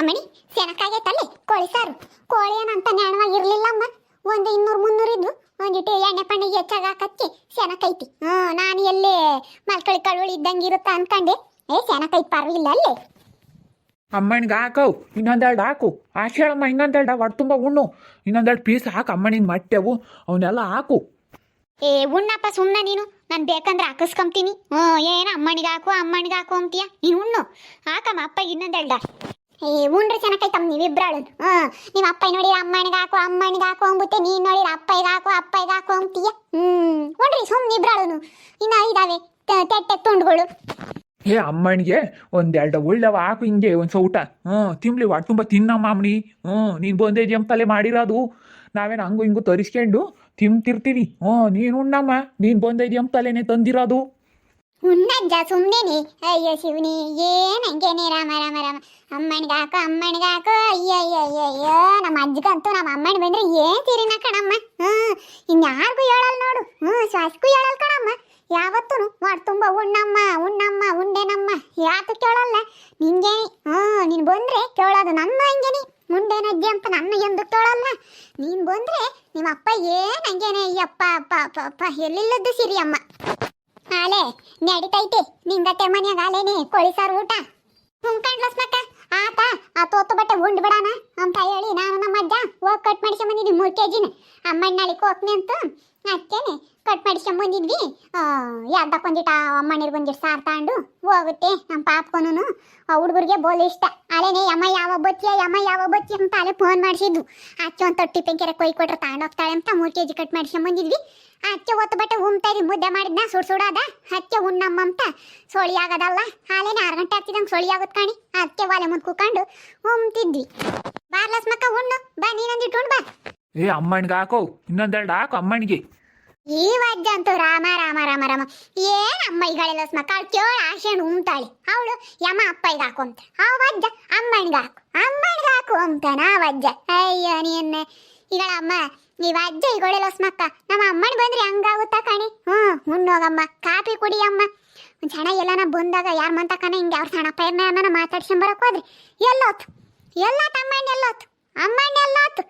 ಅಮ್ಮಣಿ ಸೆನಕಾಗೈತಲ್ಲಿ ಕೋಳಿ ಸಾರು. ಕೋಳಿ ಏನಂತ ನ್ಯಾಣವಾಗಿರ್ಲಿಲ್ಲ ಅಮ್ಮ ಒಂದು ಇನ್ನೂರು ಮುನ್ನೂರು ಇದ್ವು. ಒಂದಿಟ್ಟು ಎಣ್ಣೆ ಪಣ್ಣಿಗೆ ಹೆಚ್ಚಾಗ ಹಾಕಕ್ಕೆ ಸೆನಕೈತಿ ಹ್ಞೂ ನಾನು ಎಲ್ಲಿ ಮಲ್ಕಳಿ ಕಳುವಳಿ ಇದ್ದಂಗೆ ಇರುತ್ತಾ ಅನ್ಕಂಡೆ. ಏ ಸೆನಕೈತಿ ಪರವಾಗಿಲ್ಲ ಅಲ್ಲಿ? ಅಮ್ಮನಿಗೆ ಹಾಕವು ಇನ್ನೊಂದೆರಡು ಹಾಕು. ಆಶೇಳಮ್ಮ ಇನ್ನೊಂದೆರಡು ಹೊಟ್ಟೆ ತುಂಬ ಉಣ್ಣು. ಇನ್ನೊಂದೆರಡು ಪೀಸ್ ಹಾಕು ಅಮ್ಮನಿನ ಮಟ್ಟೆವು ಅವನ್ನೆಲ್ಲ ಹಾಕು. ಏ ಉಣ್ಣಪ್ಪ ಸುಮ್ಮನೆ ನೀನು. ನಾನು ಬೇಕಂದ್ರೆ ಹಾಕಿಸ್ಕೊಂತೀನಿ. ಹ್ಞೂ ಏನು ಅಮ್ಮನಿಗೆ ಹಾಕು ಅಮ್ಮನಿಗೆ ಹಾಕು ಅಂತೀಯ? ನೀನು ಉಣ್ಣು. ಹಾಕಮ್ಮ ಅಪ್ಪ ಇನ್ನೊಂದೆರಡ ಏ, ಉಂಡ್ರಿ ಚೆನ್ನಾಗೈತಮ್ಮ ನೀವಿಬ್ರಾಳು ಹ್ಞೂ ನಿಮ್ಮ ಅಪ್ಪ ನೋಡಿ, ಅಮ್ಮನಿಗೆ ಹಾಕು ಅಮ್ಮನಿಗೆ ಹಾಕು ಅಂಬುತ್ತೆ, ನೀನು ನೋಡಿ ಅಪ್ಪಗೆ ಹಾಕು ಅಪ್ಪಗೆ ಹಾಕು ಅಂತೀಯ ಹ್ಞೂ ಉಂಡ್ರಿ ಸುಮ್ಮನೆ ಇಬ್ರಾಳು ಇನ್ನು ಇದಾವೆ ತೆಟ್ಟೆ ತುಂಡುಗಳು ಏ, ಅಮ್ಮನಿಗೆ ಒಂದೆರಡು ಒಳ್ಳೆವ ಹಾಕು ಹಿಂಗೆ, ಒಂದು ಸೌಟ. ಹ್ಞೂ ತಿನ್ಲಿ ವಾಟ್ ತುಂಬಾ ತಿನ್ನಮ್ಮ ಅಮ್ಮನಿ. ಹ್ಞೂ ನೀನು ಬಂದೇ ಜಂಪಲ್ಲಿ ಮಾಡಿರೋದು. ನಾವೇನು ಹಂಗು ಹಿಂಗು ತರಿಸ್ಕೊಂಡು ತಿಂತಿರ್ತೀವಿ. ಹ್ಞೂ ನೀನು ಉಣ್ಣಮ್ಮ, ನೀನು ಬಂದೈದ್ಯಂ ತಲೆನೇ ತಂದಿರೋದು. ಉನ್ನಜ್ಜ ಸುಮ್ಮನೆ ಅಯ್ಯೋ ಶಿವನಿ ಏನ್ ಹಂಗೇನೆ ರಾಮ ರಾಮ ರಾಮ ಅಮ್ಮನಿಗೆ ಹಾಕು ಅಮ್ಮನಿಗೆ ಹಾಕು ಅಯ್ಯೋ ಅಯ್ಯೋ ಅಯ್ಯೋ ಅಯ್ಯೋ ನಮ್ಮ ಅಜ್ಜಗಂತೂ ನಮ್ಮ ಅಮ್ಮನ ಬಂದ್ರೆ ಏನ್ ತೀರಿನ ಕಣಮ್ಮ ಹ್ಮ್ ಇನ್ಯಾರಿಗೂ ಹೇಳಲ್ ನೋಡು ಹ್ಮ್ ಶ್ವಾಸಕ್ಕೂ ಹೇಳಲ್ ಕಣಮ್ಮ ಯಾವತ್ತೂ ಮಾಡಿ ತುಂಬ ಉಣ್ಣಮ್ಮ ಉಣ್ಣಮ್ಮ ಉಂಡೆನಮ್ಮ ಯಾತು ಕೇಳಲ್ಲ ನಿಂಗೆ ಹ್ಮ್ ನೀನ್ ಬಂದ್ರೆ ಕೇಳೋದು ನನ್ನ ಹಂಗೇನಿ ಮುಂಡೇನಜ್ಜಿ ಅಂತ ನನ್ನ ಎಂದು ಕೇಳಲ್ಲ ನೀನ್ ಬಂದ್ರೆ ನಿಮ್ಮ ಅಪ್ಪ ಏನ್ ಹಂಗೇನೆ ಅಯ್ಯಪ್ಪ ಅಪ್ಪ ಅಪ್ಪ ಅಪ್ಪ ಎಲ್ಲಿಲ್ಲದ್ದು ಸಿರಿ ಅಮ್ಮ ಆಲೆ ನಡಿತೈತೆ. ನಿಂಗತ್ತೆ ಮನ್ಯಾಗ ಆಲೇನೆ ಕೋಳಿ ಸಾರು ಊಟ ಹುಂಕಂಡ್ಲಸ್ನಕ್ಕ ಆತ, ಆ ತೋತು ಬಟ್ಟೆ ಉಂಡ್ ಬಿಡಾನ. ಅಂತ ಹೇಳಿ ನಾನು ನಮ್ಮ ಅಜ್ಜ ಹೋಗಿ ಕಟ್ ಮಾಡಿಸ್ಕೊಂಡ್ ಬಂದಿದ್ವಿ ಮೂರು ಕೆ ಜಿನ ಅಮ್ಮಣ್ಣ ನಾಳೆ ಹೋಗ್ನಿ ಅಂತ ಅಕ್ಕೇನೆ ಕಟ್ ಮಾಡಿಸ್ಕೊಂಡ್ ಬಂದಿದ್ವಿ. ಯಾವ್ದಕ್ಕೊಂದಿಟ ಅಮ್ಮಣ್ಣಿರ್ ಬಂದಿಟ್ಟು ಸಾರ್ ತಗೊಂಡು ಹೋಗುತ್ತೆ ನಮ್ಮ ಪಾಪ್ಕೊನು ಹುಡುಗರಿಗೆ ಬೋಲ್ ಇಷ್ಟ. ಅಲೇನೆ ಅಮ್ಮ ಯಾವ ಬತ್ತಿಯ ಅಮ್ಮ ಯಾವ ಬತ್ತಿ? ಅಂತ ಅಲ್ಲೇ ಫೋನ್ ಮಾಡಿಸಿದ್ದು ಅಚ್ಚೊಂದು ತೊಟ್ಟಿ ಪೆಂಕೆರೆ ಕೊಯ್ ಕೊಟ್ರೆ ತಗೊಂಡೋಗ್ತಾಳೆ ಅಂತ ಮೂರು ಕೆಜಿ ಕಟ್ ಮಾಡಿಸ್ಕೊಂಡ್ ಬಂದಿದ್ವಿ. ಅಚ್ಚೆ ಒತ್ತು ಬಟ್ಟೆ ಉಮ್ತಾ ಇದ್ವಿ ಮುದ್ದೆ ಮಾಡಿದ್ನ ಸುಡ್ ಸುಡಾದ ಅಚ್ಚೆ ಉಣ್ಣಮ್ಮ ಅಂತ ಸೋಳಿ ಆಗದಲ್ಲ. ಹಾಲೇನೆ ಆರು ಗಂಟೆ ಆಗ್ತಿದಂಗೆ ಸೊಳಿ ಆಗುತ್ತೆ ಕಾಣಿ. ಅಚ್ಚೆ ಒಲೆ ಮುಂದೆ ಕೂಕೊಂಡು ಉಮ್ತಿದ್ವಿ. ಬಾರ್ಲಸ್ ಮಕ್ಕ ಉಣ್ಣು. ಬಾ ನೀನೊಂದಿಟ್ಟು ಉಣ್ ಬಾ. ಏ ಅಮ್ಮಣ್ಗೆ ಹಾಕೋ. ಇನ್ನೊಂದೆರಡು ಹಾಕು ಅಮ್ಮಣ್ಗೆ. ಈ ವಜ್ಜ ಅಂತೂ ರಾಮ ರಾಮ ರಾಮ ರಾಮ. ಏನ್ ಅಮ್ಮ ಈಗಳಿಲ್ಲ ಮಕ್ಕಳು ಕೇಳ ಆಶೆ ಉಮ್ತಾಳೆ. ಅವಳು ಯಮ ಅಪ್ಪಯ್ಗೆ ಹಾಕು ಅಂತ. ಆ ವಜ್ಜ ಅಮ್ಮಣ್ಗೆ ಹಾಕು. ಅಮ್ಮಣ್ಗೆ ಹಾಕು ಅಂತಾನ ಆ ವಜ್ಜ. ಅಯ್ಯೋ ನೀನ್ ಈಗಳ ಅಮ್ಮ, ನೀವ್ ಅಜ್ಜ ಈಗಳಿಲ್ಲ ಮಕ್ಕ ನಮ್ಮ ಅಮ್ಮನ ಬಂದ್ರೆ ಹಂಗಾಗುತ್ತಾ ಕಣಿ? ಹ್ಞೂ ಉಣ್ಣೋಗಮ್ಮ ಕಾಫಿ ಕುಡಿ ಅಮ್ಮ. ಜನ ಎಲ್ಲನ ಬಂದಾಗ ಯಾರ ಮಂತಕನ ಹಿಂಗೆ ಅವ್ರ ಸಣ್ಣಪ್ಪ ಅಮ್ಮನ ಮಾತಾಡ್ಸ್ಕೊಂಬರಕ್ ಹೋದ್ರಿ? ಎಲ್ಲೋತು. ಎಲ್ಲ ತಮ್ಮಣ್ಣ ಎಲ್ಲೋತು. ಅಮ್ಮಣ್ಣ ಎಲ್ಲೋತು.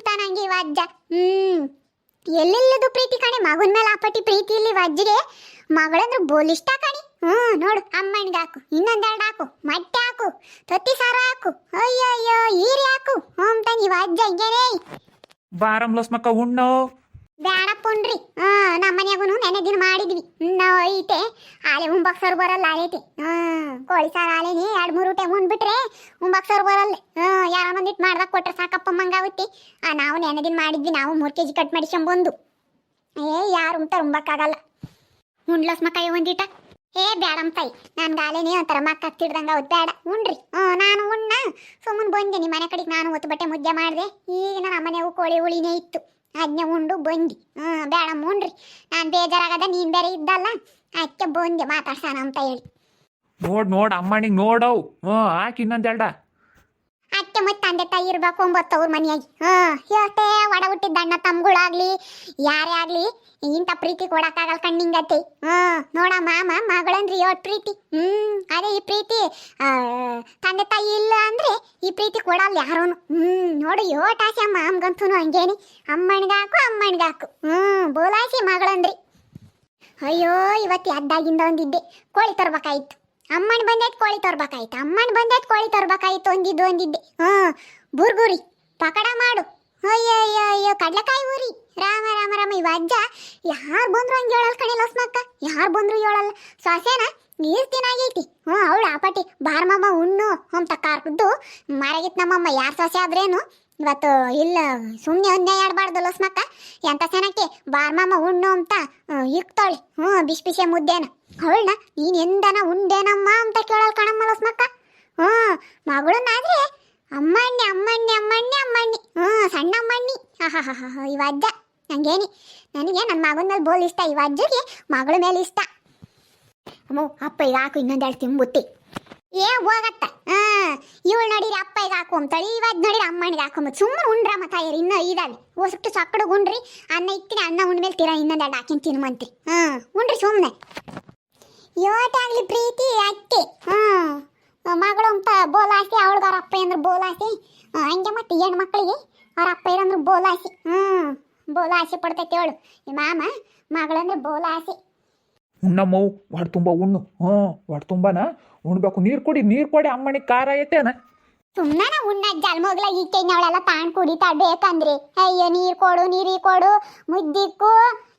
ತನಂಗಿ ವಜ್ಜ ಹ್ಮ್. ಎಲ್ಲೆಲ್ಲದು ಪ್ರೀತಿ ಕಣೆ? ಮಗನ ಮೇಲೆ ಆಪಟ್ಟಿ ಪ್ರೀತಿ ಇಲ್ಲಿ ವಜ್ಜಿಗೆ ಮಗಳಂದ್ರೆ ಬೋಲಿಷ್ಟ ಕಣಿ. ಹ್ಞೂ ನೋಡು ಅಮ್ಮನಿಗೆ ಹಾಕು. ಇನ್ನೊಂದೆರಡು ಹಾಕು. ಮಟ್ಟೆ ಹಾಕು. ತತ್ತಿ ಸಾರು ಹಾಕು. ಅಯ್ಯೋ ಅಯ್ಯೋ ಈರಿ ಹಾಕು. ಹ್ಞೂ ತಂಗಿ ವಜ್ಜ ಹಿಂಗೇನೇ ಬಾರಂ ಲಸ್ಮಕ್ಕ ಉಣ್ಣೋ. ಬೇಡ ಪುಂಡ್ರಿ. ಹಾ ನಮ್ಮ ಮನ್ಯಾಗೂ ನೆನೆ ದಿನ ಮಾಡಿದ್ವಿ. ನಾವು ಐತೆ. ಆಲೆ ಉಂಬಕ್ಸರ್ ಬರಲ್ಲ ಆಲೈತಿ. ಹಾ ಕೋಳಿ ಸಾರು ಆಲೆನಿ. ಎರಡು ಮೂರು ಊಟ ಉಂಡ್ಬಿಟ್ರೆ ಉಂಬಕ್ಸರ್ ಬರಲ್ಲ. ಹಾ ಯಾರ ಒಂದಿಟ್ಟು ಮಾಡ್ದಾಗ ಕೊಟ್ರೆ ಸಾಕಪ್ಪ ಮಂಗಾಗುತ್ತೆ ಆ ನಾವು ನೆನೆ ದಿನ ಮಾಡಿದ್ವಿ. ನಾವು ಮೂರು ಕೆ ಜಿ ಕಟ್ ಮಾಡಿಸ್ಕೊಂಬಂದು. ಏ ಯಾರು ಉಂಟಾರ ಉಂಬಕ್ಕಾಗಲ್ಲ. ಉಂಡ್ಲಸ್ ಮಕ್ಕ ಒಂದಿಟ. ಏ ತಾಯಿ, ನಾನು ಆಲೇನಿ ಒಂಥರ ಮಕ್ಕ ಹತ್ತಿಡ್ದಂಗ ಅವತ್ತು ಬೇಡ ಉಣ್ರಿ. ಹ್ಞೂ, ನಾನು ಉಣ್ಣ. ಸುಮ್ಮನೆ ಬಂದೆ ನಿಮ್ಮ ಮನೆ ಕಡೆಗೆ ನಾನು ಒತ್ತು ಬಟ್ಟೆ ಮುದ್ದೆ ಮಾಡಿದೆ. ಈಗ ನನ್ನ ಮನೆಗೂ ಕೋಳಿ ಉಳಿನೇ ಇತ್ತು. ಅದನ್ನೇ ಉಂಡು, ಬಂದು. ಹ್ಞೂ ಬೇಡ ಉಣ್ರಿ. ನಾನು ಬೇಜಾರಾಗದ ನೀನು ಬೇರೆ ಇದ್ದಲ್ಲ. ಅದಕ್ಕೆ ಬಂದೆ, ಮಾತಾಡ್ಸೋಣ ಅಂತ ಹೇಳಿ. ನೋಡ್ ನೋಡ್, ಅಮ್ಮನಿಗೆ ನೋಡವ್ ಹ್ಞೂ ಹಾಕಿ ಇನ್ನೊಂದೆರಡ ಅತ್ತೆ ಮತ್ತೆ ತಂದೆ ತಾಯಿ ಇರ್ಬೇಕು, ಒಂಬತ್ತು ಅವ್ರ ಮನೆಯಾಗಿ. ಹಾ, ಹೇಳ್ತೆ ಒಡ ಹುಟ್ಟಿದ ಅಣ್ಣ ತಮ್ಗಳಾಗ್ಲಿ, ಯಾರೇ ಆಗ್ಲಿ, ಇಂಥ ಪ್ರೀತಿ ಕೊಡಕ್ಕಾಗಲ್ ಕಣ್ಣಿಂಗತಿ. ಹಾ ನೋಡ ಮಾಮ ಮಗಳಂದ್ರಿ, ಯೋ, ಪ್ರೀತಿ. ಹ್ಮ್, ಅದೇ ಈ ಪ್ರೀತಿ ತಂದೆ ತಾಯಿ ಇಲ್ಲ ಅಂದ್ರೆ ಈ ಪ್ರೀತಿ ಕೊಡಲ್ಲ ಯಾರೋನು. ಹ್ಮ್, ನೋಡು, ಯೋ, ಟಾಸಿ ಅಮ್ಮ ಮಾಮ್ಗಂತೂ ಹಂಗೇನಿ. ಅಮ್ಮನಿಗಾಕು ಅಮ್ಮನಿಗಾಕು ಹ್ಮ್, ಬೋಲಾಸಿ ಮಗಳಂದ್ರಿ. ಅಯ್ಯೋ, ಇವತ್ತು ಅದ್ದಾಗಿಂದ ಒಂದಿದ್ದೆ. ಕೋಳಿ ತರ್ಬೇಕಾಯ್ತು. ಅಮ್ಮನ ಬಂದೈತೆ ಕೋಳಿ ತರ್ಬೇಕಾಯ್ತು, ಅಮ್ಮನ ಬಂದೈತೆ ಕೋಳಿ ತರ್ಬೇಕಾಯ್ತು ಒಂದಿದ್ದು ಒಂದಿದ್ದೆ ಹಾ ಬುರ್ಗುರಿ ಪಕಡ ಮಾಡು. ಅಯ್ಯೋ ಅಯ್ಯೋ ಅಯ್ಯೋ ಕಡ್ಲೆಕಾಯಿ ಊರಿ. ರಾಮ ರಾಮ ರಾಮ, ಇವ ಅಜ್ಜ, ಯಾರು ಬಂದ್ರು ಹಂಗೆ ಹೇಳಲ್ಲ ಕಣೆ ಲಸ್ಮಕ್ಕ ಯಾರು ಬಂದ್ರು ಹೇಳಲ್ಲ. ಸೊಸೆನ ನೀರು ತಿನ್ನಾಗೈತಿ. ಹ್ಞೂ ಅವಳು ಆಪಟಿ ಬಾರ್ಮಮ್ಮ ಉಣ್ಣು ಅಂತ ಕಾರ್ಕದ್ದು ಮಾರಾಗಿತ್ತು ನಮ್ಮಮ್ಮ, ಯಾರು ಸೊಸೆ ಆದ್ರೇನು? ಇವತ್ತು ಇಲ್ಲ ಸುಮ್ಮನೆ ಅನ್ಯಾಯ ಆಡಬಾರ್ದು ಲೋಸ್ಮಕ್ಕ ಎಂತ ಚೆನ್ನಾಗಿ ಬಾರ್ಮಮ್ಮ ಉಣ್ಣು ಅಂತ ಇಕ್ತಾಳೆ ಹ್ಞೂ ಬಿಸಿ ಬಿಸಿ ಮುದ್ದೇನ. ಅವಳನ್ನ ನೀನು ಎಂದನ ಉಂಡೇನಮ್ಮ ಅಂತ ಕೇಳಲ್ ಕಣಮ್ಮ ಲೋಸ್ಮಕ್ಕ ಹ್ಞೂ ಮಗಳನ್ನಾದ್ರೆ ಅಮ್ಮಣ್ಣಿ ಅಮ್ಮಣ್ಣಿ ಅಮ್ಮಣ್ಣಿ ಅಮ್ಮಣ್ಣಿ. ಹ್ಞೂ ಸಣ್ಣ ಅಮ್ಮಣ್ಣಿ. ಹಾ ಇವ ಅಜ್ಜ ನಂಗೇನಿ. ನನಗೆ ನನ್ನ ಮಗನ ಮೇಲೆ ಬೋಲ್ ಇಷ್ಟ ಇವ ಅಜ್ಜಗೆ ಮಗಳ ಮೇಲೆ ಇಷ್ಟ. ಅಮ್ಮ, ಅಪ್ಪ ಹಾಕು ಇನ್ನೊಂದೆರಡು ತಿಂಬುತ್ತಿ. ಏ, ಹೋಗತ್ತ. ಹಾ, ಇವಳು ನೋಡಿರಿ ಅಪ್ಪ ಈಗ ಹಾಕು ಅಂತಾಳೆ ಇವಾಗ ನೋಡಿರಿ ಅಮ್ಮನಿಗೆ ಹಾಕೊಂಬತ್ತು ಸುಮ್ಮನೆ ಉಂಡ್ರಮ್ಮ ತಾಯಿರಿ ಇನ್ನೂ ಇದಾವೆ. ಹೊಸಟ್ಟು ಸಕ್ಕಡು ಉಂಡ್ರಿ. ಅನ್ನ ಇಕ್ತೀನಿ, ಅನ್ನ ಉಂಡ್ಮೇಲೆ ತೀರಾ ಇನ್ನೊಂದೆರಡು ಹಾಕಿನ ತಿನ್ಮಂತ್ರಿ ಹಾ, ಉಂಡ್ರಿ ಸುಮ್ಮನೆ ಯೋಟಾಗ್ಲಿ ಪ್ರೀತಿ ಅತ್ತೆ ಹ್ಞೂ ಮಗಳು ಅಂತ ಬೋಲಾಸಿ ಅವಳಿಗೆ ಅವ್ರ ಅಪ್ಪ ಅಂದ್ರೆ ಬೋಲಾಸಿ ಹಂಗೆ ಮತ್ತೆ ಹೆಣ್ಣು ಮಕ್ಕಳಿಗೆ ಅವ್ರ ಅಪ್ಪ ಇರಂದ್ರೆ ಬೋಲಾಸಿ ಹ್ಞೂ ಬೋಲಾಸಿ ಪಡ್ತೈತಿ ಅವಳು. ಮಾಮ ಮಗಳಂದ್ರೆ ಬೋಲಾಸಿ ಉಣ್ಣಮ್ಮವು ಹೊಟ್ಟೆ ತುಂಬ ಉಣ್ಣು. ಹ್ಞೂ ಹೊಟ್ಟೆ ತುಂಬಾನ? ಉಣ್ಬೇಕು. ನೀರು ಕೊಡಿ ನೀರು ಕೊಡಿ, ಅಮ್ಮನಿಗೆ ಖಾರ ಐತೇನ ಸುಮ್ಮನೆ ಉಣ್ಣ ಜಲ್ಮೋಗ್ಲ ಈಕೆನವಳೆಲ್ಲ ತಾಣ್ ಕುಡಿತಾ ಬೇಕಂದ್ರೆ. ಅಯ್ಯೋ, ನೀರು ಕೊಡು, ನೀರಿ ಕೊಡು. ಮುದ್ದಿಕ್ಕು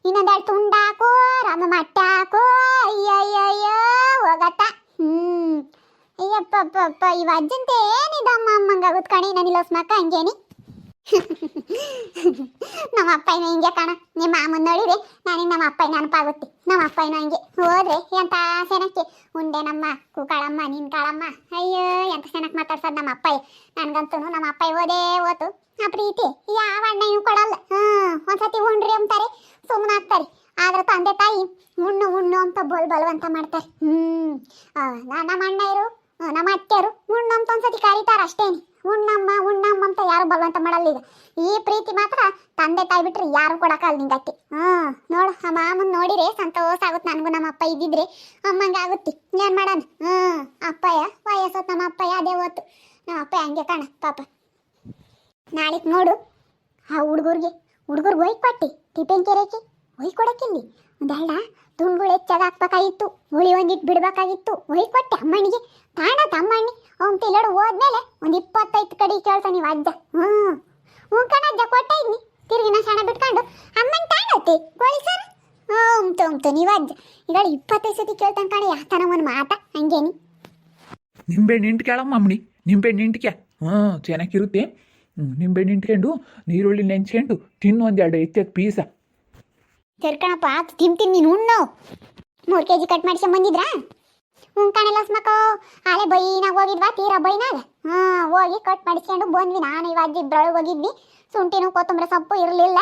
ಇನ್ನೊಂದೆರಡು ತುಂಡಾಕು, ರಮ ಮಟ್ಟ ಹಾಕು ಅಯ್ಯಯ್ಯೋ ಹೋಗತ್ತ ಹ್ಞೂ ಹ್ಮ್. ಅಯ್ಯಪ್ಪಪ್ಪ ಇವ ಅಜ್ಜಂತೆ ಏನಿದಮ್ಮ ಅಮ್ಮಂಗಾಗುತ್ ಕಣಿ ನನಿಲ್ಲ ಸ್ಮಕ್ಕ ಹಂಗೇನಿ? ನಮ್ಮ ಅಪ್ಪಯ್ಯನ ಹಿಂಗೆ ಕಾಣ. ನಿಮ್ಮ ಅಮ್ಮನ ನೋಡಿದ್ರೆ ನಾನಿನ್ ನಮ್ಮ ಅಪ್ಪಯ್ಯ ನೆನಪಾಗುತ್ತೆ. ನಮ್ಮ ಅಪ್ಪಯ್ಯನ ಹಂಗೆ. ಹೋದ್ರೆ ಎಂತ ಸೆನಕ್ಕೆ ಉಂಡೆ ನಮ್ಮ, ಕೂಕಾಳಮ್ಮ, ನಿನ್ ಕಾಳಮ್ಮ. ಅಯ್ಯೋ, ಎಂತ ಸೆನಕ್ ಮಾತಾಡ್ಸದ್ ನಮ್ಮ ಅಪ್ಪಯ್ಯ. ನನ್ಗಂತೂ ನಮ್ಮ ಅಪ್ಪಯ್ಯ ಓದೇ ಓತು. ಆ ಪ್ರೀತಿ ಯಾವ ಅಣ್ಣ ಇವ್ ಕೊಡಲ್ಲ. ಹ್ಮ್ ಒಂದ್ಸತಿ ಉಂಡ್ರಿ ಅಂತಾರೆ ಸುಮ್ಮನಾಗ್ತಾರೆ ಆದ್ರೆ ತಂದೆ ತಾಯಿ ಉಣ್ಣು ಉಣ್ಣು ಅಂತ ಬೋಲ್ ಬಲವಂತ ಮಾಡ್ತಾರೆ. ಹ್ಮ್ ನಮ್ಮ ಅಣ್ಣ ಇರು ನಮ್ಮ ಅತ್ತೆಯರು ಉಣ್ಣು ಅಂತ ಒಂದ್ಸತಿ ಕರೀತಾರ ಅಷ್ಟೇನಿ. ಉಣ್ಣಮ್ಮ ಉಣ್ಣಮ್ಮ ಅಂತ ಯಾರು ಬಲವಂತ ಮಾಡಲ್ಲ ಈಗ. ಈ ಪ್ರೀತಿ ಮಾತ್ರ ತಂದೆ ತಾಯಿ ಬಿಟ್ರೆ ಯಾರು ಕೊಡಕ್ಕಲ್ಲ ನಿಂಗತ್ತೆ ಹ್ಮ್ ನೋಡು, ಆ ಮಾಮನ್ ನೋಡಿರೆ ಸಂತೋಷ ಆಗುತ್ತೆ ನನಗೂ ನಮ್ಮ ಅಪ್ಪ ಇದ್ದಿದ್ರೆ. ಅಮ್ಮಂಗೆ ಆಗುತ್ತೆ. ಏನ್ ಮಾಡೋಣ? ಹ್ಮ್ ಅಪ್ಪಯ್ಯ ವಯಸ್ಸೋತ್ ನಮ್ಮ ಅಪ್ಪಯ್ಯ, ಅದೇ ಓತು. ನಮ್ಮ ಅಪ್ಪ ಹಂಗೆ ಕಾಣ, ಪಾಪ. ನಾಳಿಕ್ ನೋಡು, ಆ ಹುಡುಗರಿಗೆ, ಹುಡುಗರ್ಗೆ ಹೋಯ್ ಕೊಟ್ಟಿ ಟಿಫಿನ್ ಕೆರೆಕಿ ಒಯ್ಕ್ ಕೊಡಕ್ಕಿಲ್ಲಿ ಒಂದೆರಡ ತುಂಡುಗಳು ಹೆಚ್ಚಾಗ ಹಾಕ್ಬೇಕಾಗಿತ್ತು ಹುಳಿ ಒಂದಿಟ್ಟು ಬಿಡಬೇಕಾಗಿತ್ತು. ಒಯ್ಕ್ ಕೊಟ್ಟೆ ಅಮ್ಮನಿಗೆ, ತಾಣ ತಮ್ಮಣ್ಣಿ, ಅವ್ನು ತಿಲ್ಲಡು ಹೋದ್ಮೇಲೆ ಒಂದು ಇಪ್ಪತ್ತೈದು ಕಡೆ ಕೇಳ್ತಾನೆ ನೀವು ಹ್ಞೂ ಹ್ಞೂ ಅಜ್ಜ, ಕೊಟ್ಟೆ ಇದ್ನಿ. ತಿರುಗಿನ ಸಣ್ಣ ಬಿಟ್ಕೊಂಡು, ಅಮ್ಮನ ತಾಣತಿ ಗೋಳಿ ಸರ್ ಹ್ಞೂ ಉಮ್ತು ನೀವು ಅಜ್ಜ. ಈಗ ಇಪ್ಪತ್ತೈದು ಸತಿ ಕೇಳ್ತಾನೆ ಕಣ ಯಾತನ ಒಂದು ಮಾತ? ಹಂಗೇನಿ. ನಿಂಬೆ ಹಿಂಟ್ ಕೇಳಮ್ಮ ಅಮ್ಮನಿ ನಿಂಬೆಹಣ್ಣು ಹಿಂಟ್ಕ್ಯಾ ಹ್ಞೂ ಚೆನ್ನಾಗಿರುತ್ತೆ ನಿಂಬೆ ಹಿಂಟ್ಕೊಂಡು ನೀರುಳ್ಳಿ ನೆಂಚ್ಕೊಂಡು, ತಿನ್ನು ಒಂದೆರಡು ಎತ್ತೆತ್ತು ಪೀಸ. ಸೇರ್ಕಣಪ್ಪ ಆತು ತಿಂತೀನಿ ನೀನು, ಉಣ್ಣು. ಮೂರು ಕೆ ಜಿ ಕಟ್ ಮಾಡಿಸಿ ಬಂದಿದ್ರಾ? ಹ್ಞೂ ಕಣೆಲ್ಲ ಸ್ಮಕೋ ಆಳೆ ಬೈನಾಗ ಹೋಗಿದ್ವಾ, ತೀರಾ ಬೈನಾಗ? ಹಾಂ ಹೋಗಿ ಕಟ್ ಮಾಡಿಸ್ಕೊಂಡು ಬಂದ್ವಿ. ನಾನು ಇವಾಗ ಇಬ್ಬರೊಳಗೆ ಹೋಗಿದ್ವಿ. ಶುಂಠಿನೂ ಕೊತ್ತಂಬರಿ ಸೊಪ್ಪು ಇರಲಿಲ್ಲ.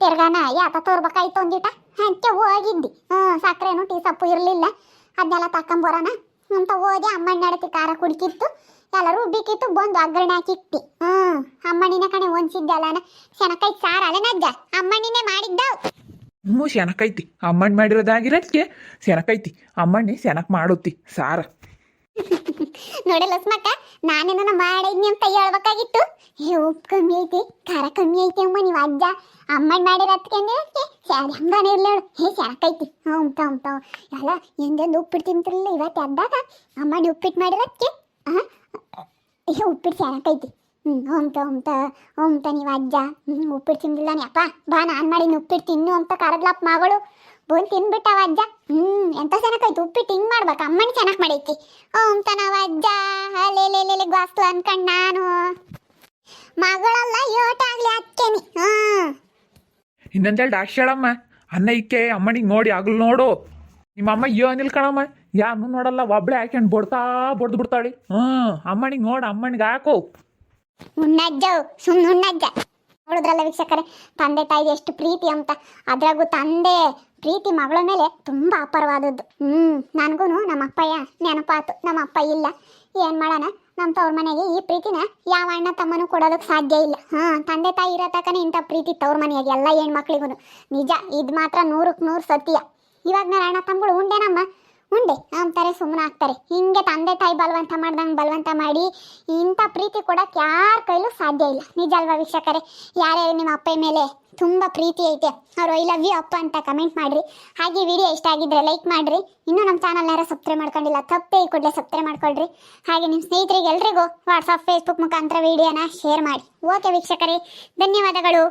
ತಿರ್ಗಾನ ಯಾತ ತೋರ್ಬೇಕಾಯ್ತು ಒಂದಿಟ ಹಂಚೆ ಹೋಗಿದ್ದಿ ಹ್ಞೂ ಸಕ್ಕರೆನು ಟೀ ಸೊಪ್ಪು ಇರಲಿಲ್ಲ. ಅದನ್ನೆಲ್ಲ ತಕೊಂಬರೋಣ ಅಂತ ಹೋಗಿ ಅಮ್ಮಣ್ಣ ನಡತಿ ಖಾರ ಕುಡ್ಕಿತ್ತು. ಎಲ್ಲ ರುಬ್ಬಿಕ್ಕಿತ್ತು ಬಂದು ಒಗ್ಗರಣೆ ಹಾಕಿಕ್ತಿ ಹ್ಞೂ ಅಮ್ಮಣ್ಣಿನ ಕಣೆ ಹೊಂದಿದ್ದಲ್ಲನ ಶನಕೈ ಸಾರ ಅಲ್ಲನಜ್ಜ ಅಮ್ಮಣ್ಣಿನೇ ಮಾಡಿದ್ದಾವ್ ಹ್ಞೂ ಸೆನಕೈತಿ ಅಮ್ಮಣ್ಣ ಮಾಡಿರೋದಾಗಿರೋದಕ್ಕೆ ಸೆನಕೈತಿ ಅಮ್ಮಣ್ಣಿ ಸೆನಕ್ ಮಾಡುತ್ತಿ ಸಾರ. ನೋಡಿ ಲಸ್ಮಕ್ಕ ನಾನೇನ ಮಾಡಿದ್ನಿ ಅಂತ ಹೇಳ್ಬೇಕಾಗಿತ್ತು? ಕಮ್ಮಿ ಐತಿ, ಖಾರ ಕಮ್ಮಿ ಐತಿ ಅಮ್ಮ, ನೀವು ಅಜ್ಜ. ಅಮ್ಮನ್ ಮಾಡಿರತ್ಕೆ ಹಂಗಾನೆ ಇರ್ಲೇಳು ಹೇ ಸೆರಕೈತಿ ಹ್ಞೂ ತಾವ್ ತಾವ್ ಎಲ್ಲ ಎಂದೆಂದು ಉಪ್ಪಿಟ್ಟು ತಿಂತಿರ್ಲಿಲ್ಲ ಇವತ್ತು ಅದ್ದಾಗ? ಅಮ್ಮನ ಉಪ್ಪಿಟ್ಟು ಮಾಡಿರತ್ಕೆ ಏ, ಉಪ್ಪಿಟ್ಟು ಸೆರಕೈತಿ ಹ್ಞೂ ಹೋಮ್ತ ಹೋಮ್ತ ಹೋಮ್ತ ನೀವು ಅಜ್ಜ. ಹ್ಞೂ ಉಪ್ಪಿಟ್ಟು ತಿಂದಿಲ್ಲ ಅಪ್ಪ, ಬಾ, ನಾನು ಮಾಡಿನ ಉಪ್ಪಿಟ್ಟು ತಿನ್ನು ಅಂತ ಕರದ್ಲಪ್ಪ ಮಗಳು. ಬಂದು ತಿನ್ಬಿಟ್ಟವ ಅಜ್ಜ? ಹ್ಞೂ ಎಂತ ಚೆನ್ನಾಗೈತು ಉಪ್ಪಿಟ್ಟು ಹಿಂಗೆ ಮಾಡ್ಬೇಕು? ಅಮ್ಮನ ಚೆನ್ನಾಗಿ ಮಾಡೈತಿ. ಓಂ ತನವ ಅಜ್ಜ. ಅಲ್ಲೆಲ್ಲೆಲ್ಲೆಲ್ಲಿ ಗ್ವಾಸ್ತು ಅನ್ಕಂಡು ನಾನು. ಮಗಳಲ್ಲ, ಯೋಟಾಗ್ಲಿ ಅಕ್ಕೇನಿ. ಹಾ ಇನ್ನೊಂದೆರಡು ಅಷ್ಟು ಹೇಳಮ್ಮ. ಅನ್ನ ಇಕ್ಕೆ, ಅಮ್ಮನಿಗೆ ನೋಡಿ ಆಗ್ಲು ನೋಡು. ನಿಮ್ಮ ಅಮ್ಮ ಏನಿಲ್ಲ ಕಣಮ್ಮ. ಯಾರು ನೋಡಲ್ಲ, ಒಬ್ಳೆ ಹಾಕ್ಯಂಡು ಬಡ್ತಾ ಬಡ್ದು ಬಿಡ್ತಾಳೆ. ಹ್ಞೂ ಅಮ್ಮನಿಗೆ ನೋಡು, ಅಮ್ಮನಿಗೆ ಹಾಕು. ಉಣ್ಣಜ್ಜ ಸುಮ್ಮನೆ ಹುಣ್ಣಜ್ಜ ನೋಡಿದ್ರಲ್ಲ ವೀಕ್ಷಕರೇ, ತಂದೆ ತಾಯಿಗೆ ಎಷ್ಟು ಪ್ರೀತಿ ಅಂತ. ಅದ್ರಾಗೂ ತಂದೆ, ಪ್ರೀತಿ ಮಗಳ ಮೇಲೆ ತುಂಬ ಅಪಾರವಾದದ್ದು. ಹ್ಮ್ ನನಗೂ ನಮ್ಮ ಅಪ್ಪಯ್ಯ ನೆನಪಾತು. ನಮ್ಮ ಅಪ್ಪ ಇಲ್ಲ. ಏನ್ ಮಾಡೋಣ? ನಮ್ಮ ತವ್ರ ಮನೆಗೆ ಈ ಪ್ರೀತಿನ ಯಾವ ಅಣ್ಣ ತಮ್ಮನೂ ಕೊಡೋದಕ್ಕೆ ಸಾಧ್ಯ ಇಲ್ಲ. ಹಾ, ತಂದೆ ತಾಯಿ ಇರೋ ತಕನೇ ಇಂಥ ಪ್ರೀತಿ ತವ್ರ ಮನೆಯಾಗೆ, ಎಲ್ಲ ಹೆಣ್ಮಕ್ಳಿಗೂ ನಿಜ, ಇದು ಮಾತ್ರ ನೂರಕ್ಕೆ ನೂರು ಸತ್ಯ. ಇವಾಗ ನಾನು ಅಣ್ಣ ತಮ್ಮಗಳು ಉಂಡೆನಮ್ಮ ಉಂಡೆ ಅಂತಾರೆ ಸುಮ್ಮನೆ ಆಗ್ತಾರೆ. ಹಿಂಗೆ ತಂದೆ ತಾಯಿ ಬಲವಂತ ಮಾಡ್ದಂಗೆ ಬಲವಂತ ಮಾಡಿ ಇಂಥ ಪ್ರೀತಿ ಕೊಡೋಕ್ಕೆ ಯಾರ ಕೈಲೂ ಸಾಧ್ಯ ಇಲ್ಲ. ನಿಜ ಅಲ್ವಾ ವೀಕ್ಷಕರೇ? ಯಾರ್ಯಾರು ನಿಮ್ಮ ಅಪ್ಪ ಮೇಲೆ ತುಂಬ ಪ್ರೀತಿ ಐತೆ. ಅವ್ರು ಐ ಲವ್ ಯು ಅಪ್ಪ ಅಂತ ಕಮೆಂಟ್ ಮಾಡಿರಿ. ಹಾಗೆ ವಿಡಿಯೋ ಇಷ್ಟ ಆಗಿದ್ರೆ ಲೈಕ್ ಮಾಡಿರಿ. ಇನ್ನೂ ನಮ್ಮ ಚಾನಲ್ ಯಾರು ಸಬ್ಸ್ಕ್ರೈಬ್ ಮಾಡ್ಕೊಂಡಿಲ್ಲ ತಪ್ಪೇ ಈ ಕೂಡಲೇ ಸಬ್ಸ್ಕ್ರೈಬ್ ಮಾಡ್ಕೊಳ್ರಿ. ಹಾಗೆ ನಿಮ್ಮ ಸ್ನೇಹಿತರಿಗೆ ಎಲ್ರಿಗೂ ವಾಟ್ಸಪ್ ಫೇಸ್ಬುಕ್ ಮುಖಾಂತರ ವಿಡಿಯೋನ ಶೇರ್ ಮಾಡಿ. ಓಕೆ ವೀಕ್ಷಕರೇ, ಧನ್ಯವಾದಗಳು.